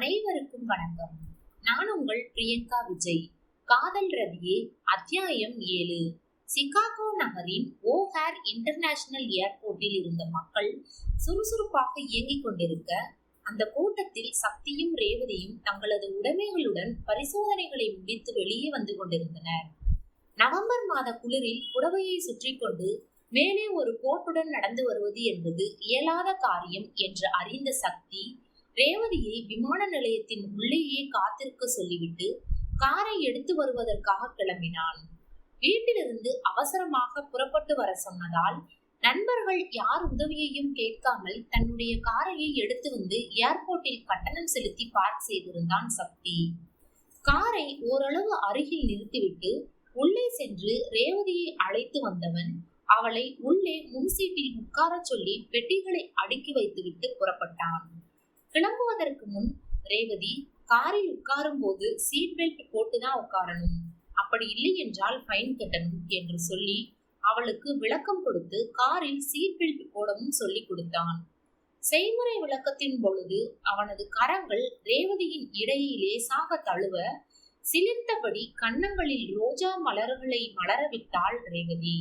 அனைவருக்கும் வணக்கம். நான் உங்கள் பிரியங்கா விஜய். காதல் ரதியே அத்தியாயம் ஏழு. சிகாகோ நகரின் ஓஹேர் இன்டர்நேஷனல் ஏர்போர்ட்டில் இருந்த மக்கள் சுறுசுறுப்பாக இயங்கிக் கொண்டிருக்க அந்த கூட்டத்தில் சக்தியும் ரேவதியும் தங்களது உடைமைகளுடன் பரிசோதனைகளை முடித்து வெளியே வந்து கொண்டிருந்தனர். நவம்பர் மாத குளிரில் புடவையை சுற்றி கொண்டு மேலே ஒரு கோட்டுடன் நடந்து வருவது என்பது இயலாத காரியம் என்று அறிந்த சக்தி ரேவதியை விமான நிலையத்தின் உள்ளேயே காத்திருக்க சொல்லிவிட்டு காரை எடுத்து வருவதற்காக கிளம்பினான். வீட்டிலிருந்து அவசரமாக புறப்பட்டு வர சொன்னதால் நண்பர்கள் யார் உதவியையும் கேட்காமல் தன்னுடைய காரையை எடுத்து வந்து ஏர்போர்ட்டில் கட்டணம் செலுத்தி பார்க் செய்திருந்தான் சக்தி. காரை ஓரளவு அருகில் நிறுத்திவிட்டு உள்ளே சென்று ரேவதியை அழைத்து வந்தவன் அவளை உள்ளே முன்சீட்டில் உட்கார சொல்லி பெட்டிகளை அடுக்கி வைத்துவிட்டு புறப்பட்டான். கிளம்புவதற்கு முன் ரேவதி காரில் உட்காரும் போது சீட் பெல்ட் போட்டுதான் உட்காரணும். அப்படி இல்லை என்றால் ஃபைன் கட்டணும் என்று சொல்லி அவளுக்கு விளக்கம் கொடுத்து காரில் சீட் பெல்ட் போடவும் சொல்லி கொடுத்தான். செய்முறை விளக்கத்தின் பொழுது அவனது கரங்கள் ரேவதியின் இடையே லேசாக தழுவ சிலிர்த்தபடி கன்னங்களில் ரோஜா மலர்களை மலரவிட்டாள் ரேவதி.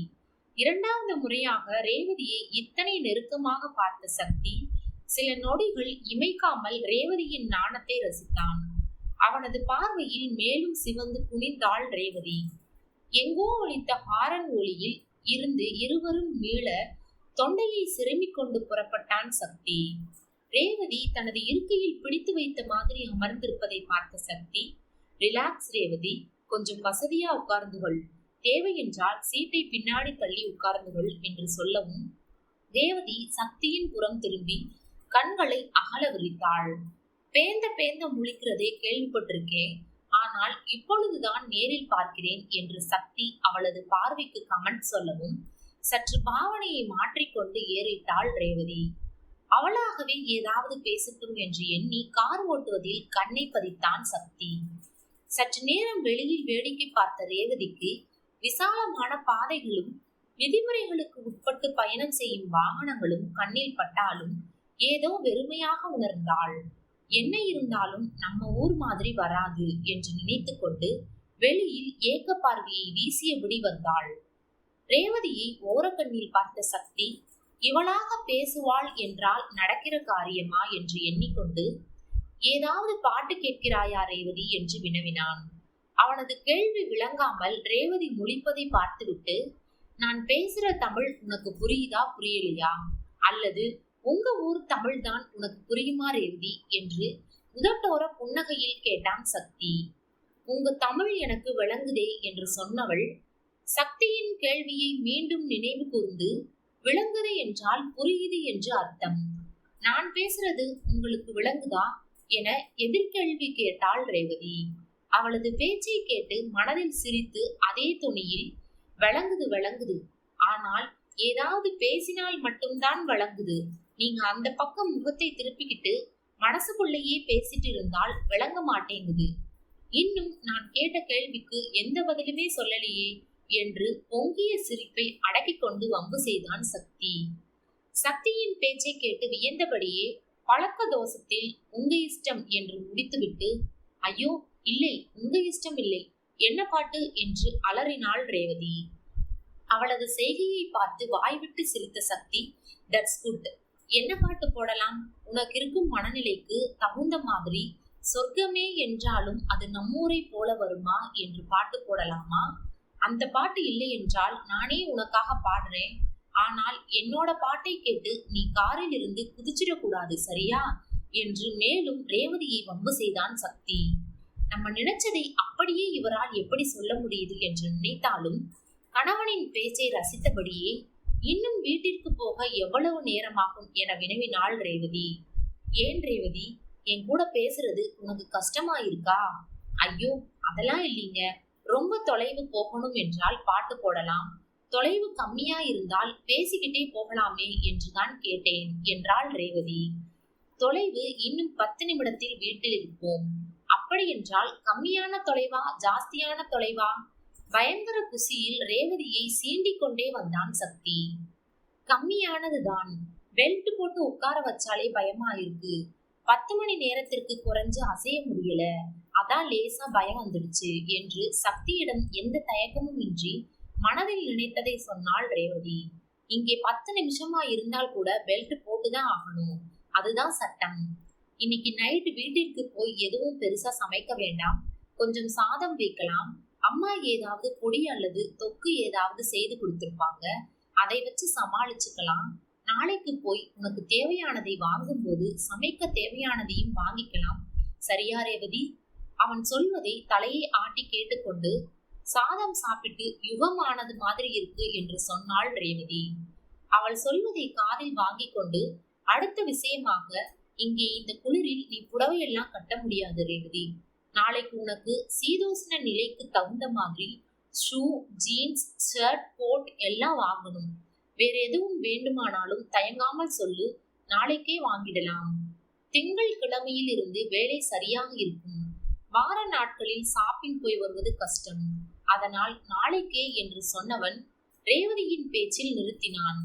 இரண்டாவது முறையாக ரேவதியை இத்தனை நெருக்கமாக பார்த்த சக்தி சில நொடிகள் இமைக்காமல் ரேவதியின் நாணத்தை ரசித்தான். அவனது பார்வையில் மேலும் சிவந்து குனிந்தாள் ரேவதி. எங்கோ ஒழித்த ஹாரன் ஒளியில் இருந்து இருவரும் மீள தொண்டையை சிறுமிக் கொண்டு புறப்பட்டான் சக்தி. ரேவதி தனது இருக்கையில் பிடித்து வைத்த மாதிரி அமர்ந்திருப்பதை பார்த்த சக்தி ரிலாக்ஸ் ரேவதி கொஞ்சம் வசதியா உட்கார்ந்துகள் தேவை என்றால் சீட்டை பின்னாடி தள்ளி உட்கார்ந்துகள் என்று சொல்லவும் ரேவதி சக்தியின் புறம் திரும்பி கண்களை அகல விரித்தாள். பேந்த பேந்த முழிக்கிறதே கேள்விப்பட்டிருக்கேன் ஆனால் இப்பொழுதுதான் நேரில் பார்க்கிறேன் என்று சக்தி அவளது பார்வைக்கு கமெண்ட் சொல்லவும் சற்று பாவனையை மாற்றிக்கொண்டு ஏறிட்டாள் ரேவதி. அவளாகவே ஏதாவது பேசட்டும் என்று எண்ணி கார் ஓட்டுவதில் கண்ணை பதித்தான் சக்தி. சற்று நேரம் வெளியில் வேடிக்கை பார்த்த ரேவதிக்கு விசாலமான பாதைகளும் விதிமுறைகளுக்கு உட்பட்டு பயணம் செய்யும் வாகனங்களும் கண்ணில் பட்டாலும் ஏதோ வெறுமையாக உணர்ந்தாள். என்ன இருந்தாலும் நம்ம ஊர் மாதிரி வராது என்று நினைத்து கொண்டு வெளியில் ஏக்க பார்வையை வீசியபடி வந்தாள். ரேவதியை ஓரக்கண்ணில் பார்த்த சக்தி இவளாக பேசுவாள் என்றால் நடக்கிற காரியமா? என்று எண்ணிக்கொண்டு ஏதாவது பாட்டு கேட்கிறாயா ரேவதி? என்று வினவினான். அவனது கேள்வி விளங்காமல் ரேவதி முழிப்பதை பார்த்துவிட்டு நான் பேசுற தமிழ் உனக்கு புரியுதா புரியலையா? அல்லது உங்க ஊர் தமிழ்தான் உனக்கு புரியுமா ரேவதி என்று உதட்டோர புன்னகையில் கேட்டான் சக்தி. உங்க தமிழ் எனக்கு விளங்குதே என்று சொன்னவள் சக்தியின் கேள்வியை மீண்டும் நினைவு கூர்ந்து விளங்குது என்றால் புரியுது என்று அர்த்தம். நான் பேசுறது உங்களுக்கு விளங்குதா? என எதிர்கேள்வி கேட்டாள் ரேவதி. அவளது பேச்சை கேட்டு மனதில் சிரித்து அதே துணியில் விளங்குது விளங்குது. ஆனால் ஏதாவது பேசினால் மட்டும்தான் வழங்குது நீங்க அந்த பக்கம் முகத்தை திருப்பிக்கிட்டு மனசுக்குள்ளேயே பேசிட்டு இருந்தால் விளங்க மாட்டேங்குது. இன்னும் நான் கேட்ட கேள்விக்கு எந்த பதிலுமே சொல்லலையே என்று பொங்கிய சிரிப்பை அடக்கிக் கொண்டு வம்பு செய்தான் சக்தி. சக்தியின் பேச்சை கேட்டு வியந்தபடியே பழக்க தோஷத்தில் உங்க இஷ்டம் என்று முடித்துவிட்டு ஐயோ இல்லை உங்க இஷ்டம் இல்லை என்ன பாட்டு? என்று அலறினாள் ரேவதி. அவளது செய்கையை பார்த்து வாய்விட்டு சிரித்த சக்தி தட்ஸ் குட் என்ன பாட்டு போடலாம்? உனக்கு இருக்கும் மனநிலைக்கு தகுந்த மாதிரி சொர்க்கமே என்றாலும் அது நம்மூரை போல வருமா என்று பாட்டு போடலாமா? அந்த பாட்டு இல்லை என்றால் நானே உனக்காக பாடுறேன். ஆனால் என்னோட பாட்டை கேட்டு நீ காரில் இருந்து குதிச்சிடக்கூடாது சரியா? என்று மேலும் ரேவதியை வம்பு செய்தான் சக்தி. நம்ம நினைச்சதை அப்படியே இவரால் எப்படி சொல்ல முடியுது என்று நினைத்தாலும் கணவனின் பேச்சை ரசித்தபடியே இன்னும் வீட்டிற்கு போக எவ்வளவு நேரமாகும் என வினவினாள் ரேவதி. ஏன் ரேவதி? என் கூட பேசுறது உனக்கு கஷ்டமா இருக்கா? ஐயோ அதெல்லாம் இல்லைங்க. ரொம்ப தொலைவு போகணும் என்றால் பாட்டு போடலாம். தொலைவு கம்மியா இருந்தால் பேசிக்கிட்டே போகலாமே என்றுதான் கேட்டேன் என்றாள் ரேவதி. தொலைவு இன்னும் பத்து நிமிடத்தில் வீட்டில் இருப்போம். அப்படி என்றால் கம்மியான தொலைவா ஜாஸ்தியான தொலைவா? பயங்கர குசியில் ரேவதியை சீண்டிக் கொண்டே வந்தான் சக்தி. கம்மியானதுதான். பெல்ட் போட்டு உட்கார வச்சாலே பயமா இருக்கு பத்து மணி நேரத்திற்கு குறைஞ்சு அசைய முடியல. அதான் லேசா பயம் வந்துடுச்சு என்று சக்தியிடம் எந்த தயக்கமும் இன்றி மனதில் நினைத்ததை சொன்னாள் ரேவதி. இங்கே பத்து நிமிஷமா இருந்தால் கூட பெல்ட் போட்டுதான் ஆகணும். அதுதான் சட்டம். இன்னைக்கு நைட்டு வீட்டிற்கு போய் எதுவும் பெருசா சமைக்க வேண்டாம். கொஞ்சம் சாதம் வைக்கலாம். அம்மா ஏதாவது பொடி அல்லது தொக்கு ஏதாவது செய்து கொடுத்துருப்பாங்க அதை வச்சு சமாளிச்சுக்கலாம். நாளைக்கு போய் உனக்கு தேவையானதை வாங்கும்போது சமைக்க தேவையானதையும் வாங்கிக்கலாம். சரியா ரேவதி? அவன் சொல்வதை தலையை ஆட்டி கேட்டுக்கொண்டு சாதம் சாப்பிட்டு யுகமானது மாதிரி இருக்கு என்று சொன்னாள் ரேவதி. அவள் சொல்வதை காதில் வாங்கிக் கொண்டு அடுத்த விஷயமாக இங்கே இந்த குளிரில் நீ புடவையெல்லாம் கட்ட முடியாது ரேவதி. நாளைக்கு உனக்கு சீதோஷ்ண நிலைக்கு தகுந்த மாதிரி ஷூ ஜீன்ஸ் ஷர்ட் கோட் எல்லாம் வாங்கணும். வேற எதுவும் வேண்டுமானாலும் தயங்காமல் சொல்லு. நாளைக்கே வாங்கிடலாம். திங்கள் கிழமையில் இருந்து வேலை சரியாக இருக்கும். வார நாட்களில் ஷாப்பிங் போய் வருவது கஷ்டம். அதனால் நாளைக்கே என்று சொன்னவன் ரேவதியின் பேச்சில் நிறுத்தினான்.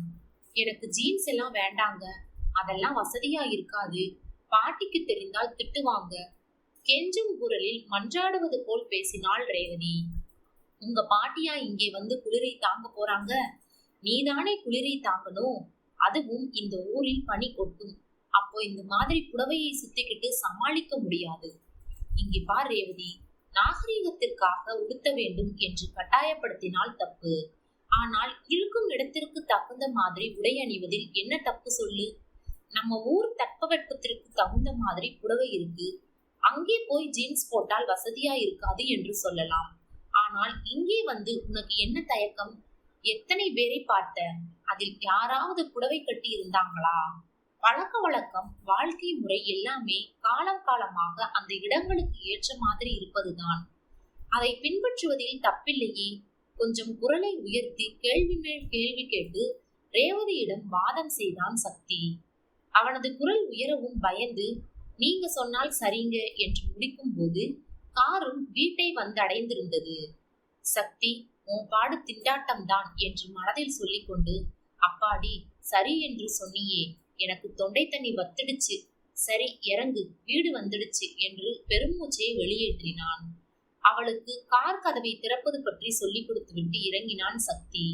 எனக்கு ஜீன்ஸ் எல்லாம் வேண்டாங்க. அதெல்லாம் வசதியா இருக்காது. பாட்டிக்கு தெரிந்தால் திட்டுவாங்க. கெஞ்சும் குரலில் மன்றாடுவது போல் பேசினாள் ரேவதி. உங்க பாட்டியா இங்கே வந்து குளிரை தாங்க போறாங்க? நீதானே குளிரை தாங்கணும்? அதுவும் இந்த ஊரில் பனி கொட்டும். அப்போ இந்த மாதிரி புடவையை சுத்திக்கிட்டு சமாளிக்க முடியாது. இங்கே பார் ரேவதி நாகரீகத்திற்காக உடுத்த வேண்டும் என்று கட்டாயப்படுத்தினால் தப்பு. ஆனால் இருக்கும் இடத்திற்கு தகுந்த மாதிரி உடை அணிவதில் என்ன தப்பு சொல்லு? நம்ம ஊர் தட்பவெட்பத்திற்கு தகுந்த மாதிரி புடவை இருக்கு. அங்கே போய் ஜீன்ஸ் போட்டால் வசதியா இருக்காது என்று சொல்லலாம். ஆனால் இங்கே வந்து உனக்கு என்ன தயக்கம்? எத்தனை பேரை பார்த்த? அதில் யாராவது புடவை கட்டி இருந்தாங்களா? பழக்க வழக்கம் வாழ்க்கை முறை எல்லாமே காலம் காலமாக அந்த இடங்களுக்கு ஏற்ற மாதிரி இருப்பதுதான். அதை பின்பற்றுவதில் தப்பில்லையே. கொஞ்சம் குரலை உயர்த்தி கேள்வி மேல் கேள்வி கேட்டு ரேவதியிடம் வாதம் செய்தான் சக்தி. அவனது குரல் உயரவும் பயந்து நீங்க சொன்னால் சரிங்க என்று முடிக்கும் போது காரும் வீட்டை வந்து அடைந்திருந்தது சக்தி உன் பாடு திண்டாட்டம் தான் என்று மனதில் சொல்லிக்கொண்டு அப்பாடி சரி என்று சொன்னியே எனக்கு தொண்டை தண்ணி வத்திடுச்சு. சரி இறங்கு வீடு வந்துடுச்சு என்று பெருமூச்சையை வெளியேற்றினான். அவளுக்கு கார் கதவை திறப்பது பற்றி சொல்லிக் கொடுத்துவிட்டு இறங்கினான் சக்தி.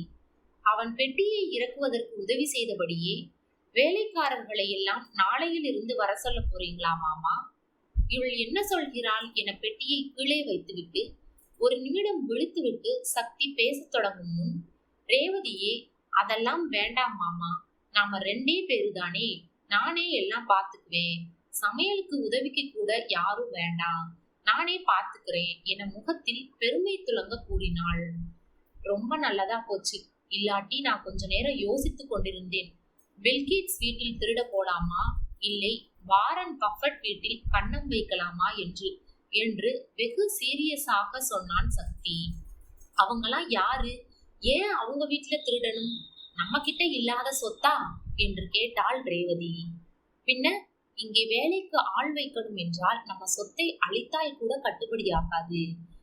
அவன் பெட்டியை இறக்குவதற்கு உதவி செய்தபடியே வேலைக்காரர்களை எல்லாம் நாளையில் இருந்து வர சொல்ல போறீங்களா மாமா? இவள் என்ன சொல்கிறாள் என பெட்டியை கீழே வைத்துவிட்டு ஒரு நிமிடம் விழித்துவிட்டு சக்தி பேசத் தொடங்கும் முன் ரேவதியே அதெல்லாம் வேண்டாம் மாமா. நாம ரெண்டே பேரு தானே நானே எல்லாம் பார்த்துக்குவேன். சமையலுக்கு உதவிக்கு கூட யாரும் வேண்டாம். நானே பார்த்துக்கிறேன் என முகத்தில் பெருமை துலங்க கூறினாள். ரொம்ப நல்லதா போச்சு. இல்லாட்டி நான் கொஞ்ச நேரம் யோசித்துக் கொண்டிருந்தேன். பில்கேட்ஸ் வீட்டில் திருட போலாமா இல்லை. வாரன் பஃபட் வீட்டில் கண்ணம் வைக்கலாமா என்று என்று வெகு சீரியஸாக சொன்னான் சக்தி. அவங்களாம் யாரு? ஏன் அவங்க வீட்டுல திருடணும்? நம்ம கிட்ட இல்லாத சொத்தா? என்று கேட்டாள் ரேவதி. பின்ன இங்கே வேலைக்கு ஆள் வைக்கணும் என்றால் நம்ம சொத்தை அழித்தால் கூட கட்டுப்படியாகாது.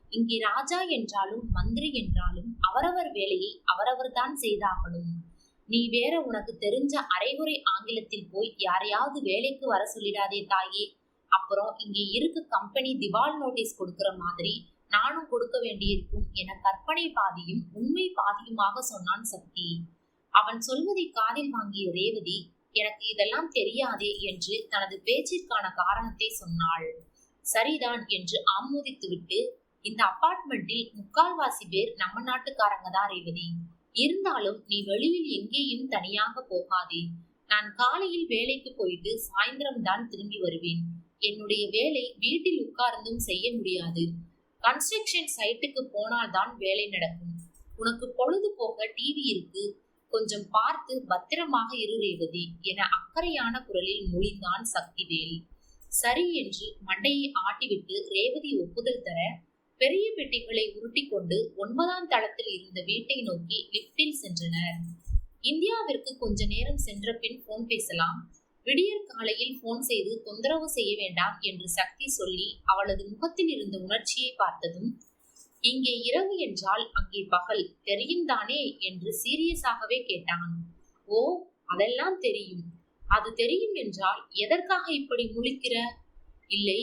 இங்கே ராஜா என்றாலும் மந்திரி என்றாலும் அவரவர் வேலையை அவரவர் தான் செய்தாகணும். நீ வேற உனக்கு தெரிஞ்ச அரைகுறை ஆங்கிலத்தில் போய் யாரையாவது வேலைக்கு வர சொல்லிடாதே தாயே. அப்புறம் இங்கே இருக்க கம்பெனி திவால் நோட்டீஸ் கொடுக்கிற மாதிரி நானும் கொடுக்க வேண்டியிருக்கும் என கற்பனை பாதியும் உண்மை பாதியுமாக சொன்னான் சக்தி. அவன் சொல்வதை காதில் வாங்கிய ரேவதி எனக்கு இதெல்லாம் தெரியாதே என்று தனது பேச்சிற்கான காரணத்தை சொன்னாள். சரிதான் என்று ஆமோதித்துவிட்டு இந்த அபார்ட்மெண்ட்டில் முக்கால்வாசி பேர் நம்ம நாட்டுக்காரங்க தான் ரேவதி. இருந்தாலும் நீ வெளியில் எங்கேயும் தனியாக போகாதே. நான் காலையில் வேலைக்கு போயிட்டு சாயந்தரம் தான் திரும்பி வருவேன். என்னுடைய வேலை வீட்டில் உட்கார்ந்தும் செய்ய முடியாது. கன்ஸ்ட்ரக்ஷன் சைட்டுக்கு போனால்தான் வேலை நடக்கும். உனக்கு பொழுது போக டிவி இருக்கு. கொஞ்சம் பார்த்து பத்திரமாக இரு ரேவதி என அக்கறையான குரலில் மொழிந்தான் சக்திவேல். சரி என்று மண்டையை ஆட்டிவிட்டு ரேவதி ஒப்புதல் தர பெரிய பெட்டிகளை உருட்டி கொண்டு ஒன்பதாம் தளத்தில் இருந்த வீட்டை நோக்கி லிப்டில் சென்றனர். இந்தியாவிற்கு கொஞ்ச நேரம் சென்ற பின் போன் பேசலாம். விடியற் காலையில் போன் செய்து தொந்தரவு செய்ய வேண்டாம் என்று சக்தி சொல்லி அவளது முகத்தில் இருந்த உணர்ச்சியை பார்த்ததும் இங்கே இரவு என்றால் அங்கே பகல் தெரியும் தானே? என்று சீரியஸாகவே கேட்டான். ஓ அதெல்லாம் தெரியும். அது தெரியும் என்றால் எதற்காக இப்படி முழிக்கிற? இல்லை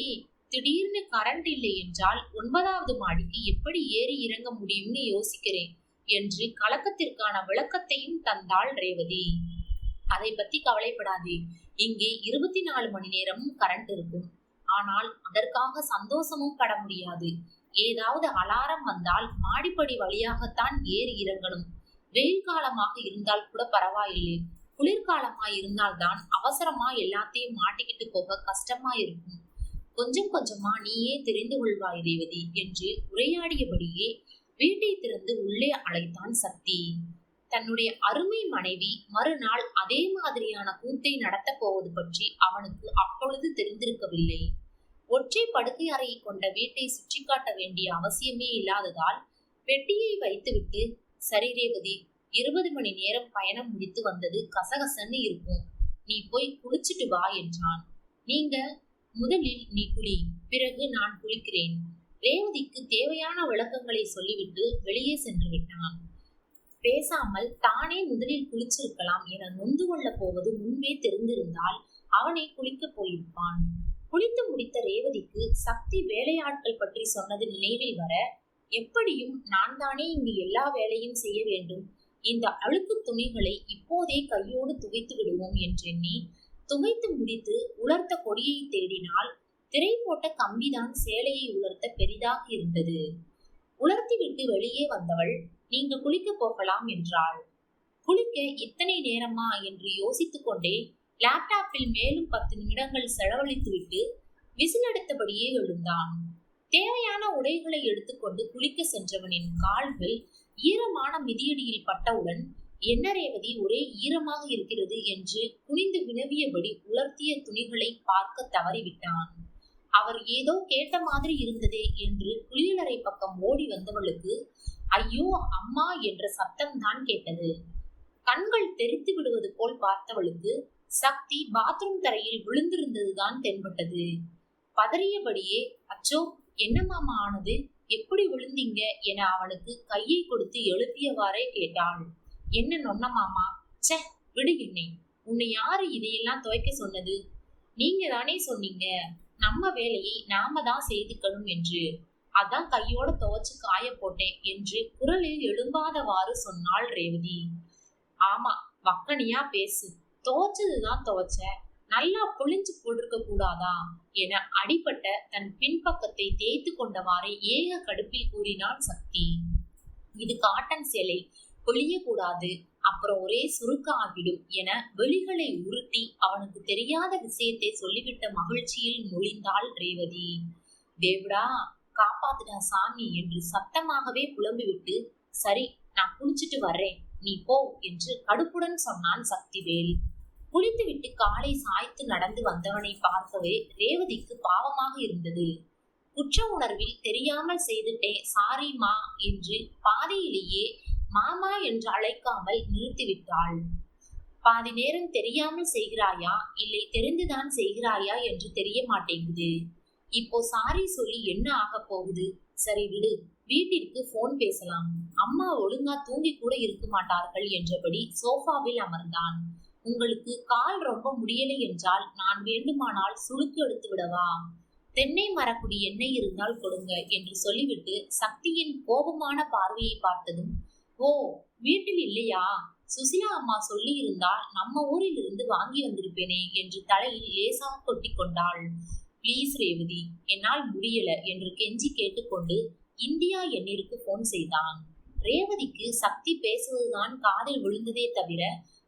திடீர்னு கரண்ட் இல்லை என்றால் ஒன்பதாவது மாடிக்கு எப்படி ஏறி இறங்க முடியும்னு யோசிக்கிறேன் என்று கலக்கத்திற்கான விளக்கத்தையும் தந்தாள் ரேவதி. அதை பத்தி கவலைப்படாதே. இங்கே இருபத்தி நாலு மணி நேரமும் கரண்ட் இருக்கும். ஆனால் அதற்காக சந்தோஷமும் பட முடியாது. ஏதாவது அலாரம் வந்தால் மாடிப்படி வழியாகத்தான் ஏறி இறங்கணும். வெயில் காலமாக இருந்தால் கூட பரவாயில்லை. குளிர்காலமா இருந்தால்தான் அவசரமா எல்லாத்தையும் மாட்டிக்கிட்டு போக கஷ்டமா இருக்கும் கொஞ்சம் கொஞ்சமா நீயே தெரிந்து கொள்வாய் ரேவதி என்று உரையாடியபடியே வீட்டை திறந்து உள்ளே அழைத்தான் சக்தி. தன்னுடைய அருமை மனைவி மறுநாள் அதே மாதிரியான கூத்தை நடத்தப் போவது பற்றி அவனுக்கு அப்பொழுது தெரிந்திருக்கவில்லை. ஒற்றை படுக்கை அறையை கொண்ட வீட்டை சுற்றி காட்ட வேண்டிய அவசியமே இல்லாததால் பெட்டியை வைத்துவிட்டு சரி ரேவதி இருபது மணி நேரம் பயணம் முடித்து வந்தது கசகசன்னு இருக்கும். நீ போய் குளிச்சிட்டு வா என்றான். நீங்க முதலில் நீ குளி பிறகு நான் குளிக்கிறேன். ரேவதிக்கு தேவையான விளக்கங்களை சொல்லிவிட்டு வெளியே சென்று விட்டான். பேசாமல் தானே முதலில் குளிச்சிருக்கலாம் என நொந்து கொள்ளப் போவது முன்பே தெரிந்திருந்தால் அவனை குளிக்கப் போயிருப்பான். குளித்து முடித்த ரேவதிக்கு சக்தி வேலையாட்கள் பற்றி சொன்னது நினைவில் வர எப்படியும் நான் தானே இங்கு எல்லா வேலையும் செய்ய வேண்டும். இந்த அழுக்கு துணிகளை இப்போதே கையோடு துவைத்து விடுவோம் என்றெண்ணி துவைத்து முடித்து உலர்த்த கொடியை தேடினால் திரை போட்ட கம்பிதான் சேலையை உலர்த்த பெரிதாக இருந்தது. உலர்த்தி விட்டு வெளியே வந்தவள் நீங்க குளிக்க போகலாம் என்றாள். குளிக்க இத்தனை நேரமா? என்று யோசித்துக் கொண்டே லேப்டாப்பில் மேலும் பத்து நிமிடங்கள் செலவழித்துவிட்டு விசிலெடுத்தபடியே எழுந்தான். தேவையான உடைகளை எடுத்துக்கொண்டு குளிக்க சென்றவனின் கால்கள் ஈரமான மிதியடியில் பட்டவுடன் என்ன ரேவதி? ஒரே ஈரமாக இருக்கிறது என்று குனிந்து வினவியபடி உலர்த்திய துணிகளை பார்க்க தவறிவிட்டான். அவர் ஏதோ கேட்ட மாதிரி இருந்ததே என்று குளியலறை பக்கம் ஓடி வந்தவளுக்கு ஐயோ அம்மா என்ற சத்தம் தான் கேட்டது. கண்கள் தெரித்து விடுவது போல் பார்த்தவளுக்கு சக்தி பாத்ரூம் தரையில் விழுந்திருந்ததுதான் தென்பட்டது. பதறியபடியே அச்சோ என்ன மாமா ஆனது? எப்படி விழுந்தீங்க? என அவனுக்கு கையை கொடுத்து எழுப்பியவாறே கேட்டாள். என்ன நொன்ன மாமா? ச்சே விடு என்னை உன்னை யாரு இதையெல்லாம் துவைக்க சொன்னது? நீங்க தானே சொன்னீங்க. நம்ம வேலையை நாம தான் செய்துக்கணும் என்று. அதான் கையோட துவைச்சு காய போட்டேன் என்று குரலில் எழும்பாதவாறு சொன்னாள் ரேவதி. ஆமா வக்கனியா பேசு. துவைச்சதுதான் துவைச்ச. நல்லா புளிஞ்சு போட்டிருக்க கூடாதா? என அடிபட்ட தன் பின்பக்கத்தை தேய்த்து கொண்டவாறே ஏக கடுப்பில் கூறினான் சக்தி. இது காட்டன் சேலை. பொழியக்கூடாது. அப்புறம் ஒரே சுருக்க ஆகிடும் என வெளிகளை உருட்டி அவனுக்கு தெரியாத விஷயத்தை சொல்லிவிட்ட மகிழ்ச்சியில் மொழிந்தாள் ரேவதி. தேவடா காப்பாத்துடா சாமி என்று சத்தமாகவே புலம்பிவிட்டு சரி நான் குளிச்சிட்டு வர்றேன். நீ போ என்று கடுப்புடன் சொன்னான் சக்திவேல். குளித்துவிட்டு காலை சாய்த்து நடந்து வந்தவனை பார்க்கவே ரேவதிக்கு பாவமாக இருந்தது. குற்ற உணர்வில் தெரியாமல் செய்துட்டே சாரிமா என்று பாதையிலேயே மாமா என்று அழைக்காமல் நிறுத்திவிட்டாள். பாதி நேரம் தெரியாமல் செய்கிறாயா? இல்லை தெரிந்துதான் செய்கிறாயா என்று தெரிய மாட்டேங்குது. இப்போ சாரி சொல்லி என்ன ஆக போகுது? சரி விடு வீட்டிற்கு போன் பேசலாம். அம்மா ஒழுங்கா தூங்கி கூட இருக்க மாட்டார்கள் என்றபடி சோஃபாவில் அமர்ந்தான். உங்களுக்கு கால் ரொம்ப முடியலை என்றால் நான் வேண்டுமானால் சுளுக்கு எடுத்து விடவா? தென்னை மரக்குடி எண்ணெய் இருந்தால் கொடுங்க என்று சொல்லிவிட்டு சக்தியின் கோபமான பார்வையை பார்த்ததும் ஓ வீட்டில் இல்லையா? சுசிலா அம்மா சொல்லி இருந்தால் நம்ம ஊரில் இருந்து வாங்கி வந்திருப்பேனே என்று தலையில் லேசாக கொட்டி கொண்டாள். ப்ளீஸ் ரேவதி என்னால் முடியல என்று கெஞ்சி கேட்டுக்கொண்டு இந்தியா எண்ணிற்கு போன் செய்தான். ரேவதிக்கு சக்தி பேசுவதுதான் காதில் விழுந்ததே தவிர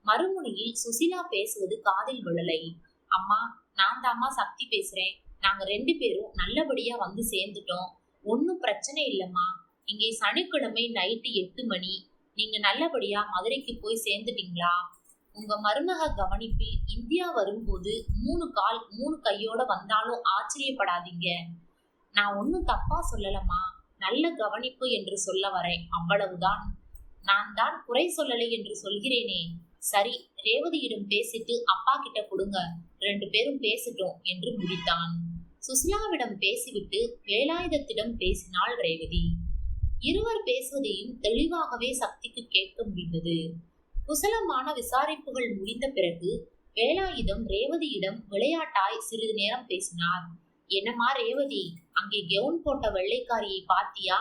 மறுமுனையில் சுசிலா பேசுவது காதில் விழலை. அம்மா நான் தாம்மா சக்தி பேசுறேன். நாங்க ரெண்டு பேரும் நல்லபடியா வந்து சேர்ந்துட்டோம். ஒன்னும் பிரச்சனை இல்லம்மா. இங்கே சனிக்கிழமை நைட்டு எட்டு மணி. நீங்க நல்லபடியா மதுரைக்கு போய் சேர்ந்துட்டீங்களா? உங்க மருமக கவனிப்பில் இந்தியா வரும்போது மூணு கால் மூணு கையோட வந்தாலும் ஆச்சரியப்படாதீங்க. நான் ஒன்னும் தப்பா சொல்லலம்மா. நல்ல கவனிப்பு என்று சொல்ல வரேன். அவ்வளவுதான். நான் தான் குறை சொல்லலை என்று சொல்கிறேனே. சரி ரேவதியிடம் பேசிட்டு அப்பா கிட்ட கொடுங்க. ரெண்டு பேரும் பேசிட்டோம் என்று முடித்தான். சுசிலாவிடம் பேசிவிட்டு வேலாயுதத்திடம் பேசினாள் ரேவதி. இருவர் பேசுவதையும் தெளிவாகவே சக்திக்கு கேட்க முடிந்தது. குசலமான விசாரிப்புகள் முடிந்த பிறகு வேலாயுதம் ரேவதியிடம் விளையாட்டாய் சிறிது நேரம் பேசினார். என்னம்மா ரேவதி அங்கே கெவுன் போட்ட வெள்ளைக்காரியை பாத்தியா?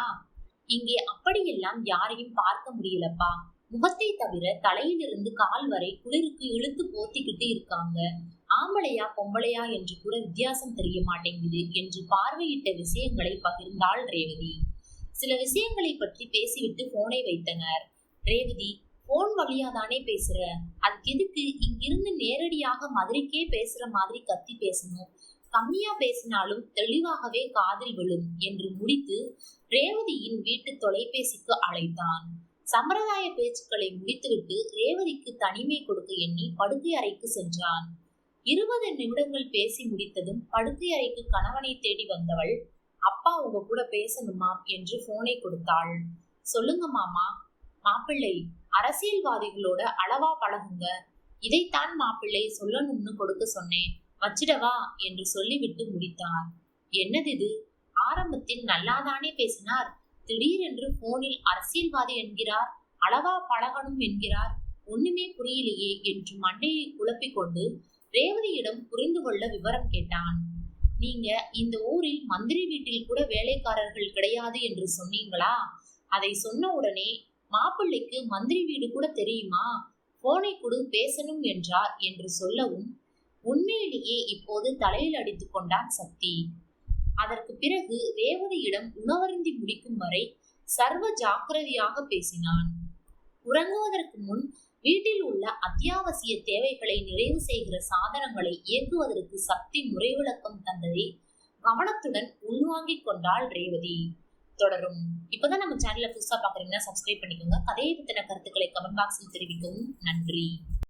இங்கே அப்படியெல்லாம் யாரையும் பார்க்க முடியலப்பா. முகத்தை தவிர தலையிலிருந்து கால் வரை குளிருக்கு இழுத்து போத்திக்கிட்டு இருக்காங்க. ஆம்பளையா பொம்பளையா என்று கூட வித்தியாசம் தெரிய மாட்டேங்குது என்று பார்வையிட்ட விஷயங்களை பகிர்ந்தாள் ரேவதி. சில விஷயங்களை பற்றி பேசிவிட்டு போனை வைத்தனர். ரேவதி போன் வழியா தானே பேசுற? அதுக்கு எதுக்கு? இங்கிருந்து நேரடியாக மதுரைக்கே பேசுற மாதிரி கத்தி பேசணும். கம்மியா பேசினாலும் தெளிவாகவே காதில் விழும் என்று முடித்து ரேவதியின் வீட்டு தொலைபேசிக்கு அழைத்தான். சம்பிரதாய பேச்சுக்களை முடித்துவிட்டு ரேவதிக்கு தனிமை கொடுக்க எண்ணி படுக்கை அறைக்கு சென்றான். இருபது நிமிடங்கள் பேசி முடித்ததும் படுக்கை அறைக்கு கணவனை தேடி வந்தவள் அப்பா உங்க கூட பேசணுமாம் என்று போனை கொடுத்தாள். சொல்லுங்க மாமா மாப்பிள்ளை அரசியல்வாதிகளோட அளவா பழகுங்க. இதைத்தான் மாப்பிள்ளை சொல்லணும்னு கொடுக்க சொன்னேன். வச்சிடவா? என்று சொல்லிவிட்டு முடித்தார். என்னது இது ஆரம்பத்தில் நல்லாதானே பேசினார். திடீரென்று போனில் அரசியல்வாதி என்கிறார் அளவா பழகணும் என்கிறார். ஒண்ணுமே புரியலையே என்று மண்டையை குழப்பிக் கொண்டு ரேவதியிடம் புரிந்து கொள்ள விவரம் கேட்டான். நீங்க இந்த ஊரில் மந்திரி வீட்டில் கூட வேலைக்காரர்கள் கிடையாது என்று சொன்னீங்களா? அதை சொன்ன உடனே மாப்பிள்ளைக்கு மந்திரி வீடு கூட தெரியுமா? போனை கொடு பேசணும் என்றார் என்று சொல்லவும் உண்மையிலேயே இப்போது தலையில் அடித்துக் கொண்டான் சக்தி. அதற்கு பிறகு ரேவதியிடம் உணவருந்தி முடிக்கும் வரை சர்வ ஜாக்கிரதையாக பேசினான். உறங்குவதற்கு முன் வீட்டில் உள்ள அத்தியாவசிய தேவைகளை நிறைவு செய்கிற சாதனங்களை இயக்குவதற்கு சக்தி முறைவிளக்கம் தந்ததை கவனத்துடன் உள்வாங்கிக் கொண்டாள் ரேவதி. தொடரும். இப்பதான் நம்ம சேனலை புதுசா பாக்குறீங்கன்னா சப்ஸ்கிரைப் பண்ணிக்கோங்க. கதையை பத்தின கருத்துக்களை கமெண்ட் பாக்ஸில் தெரிவிக்கவும். நன்றி.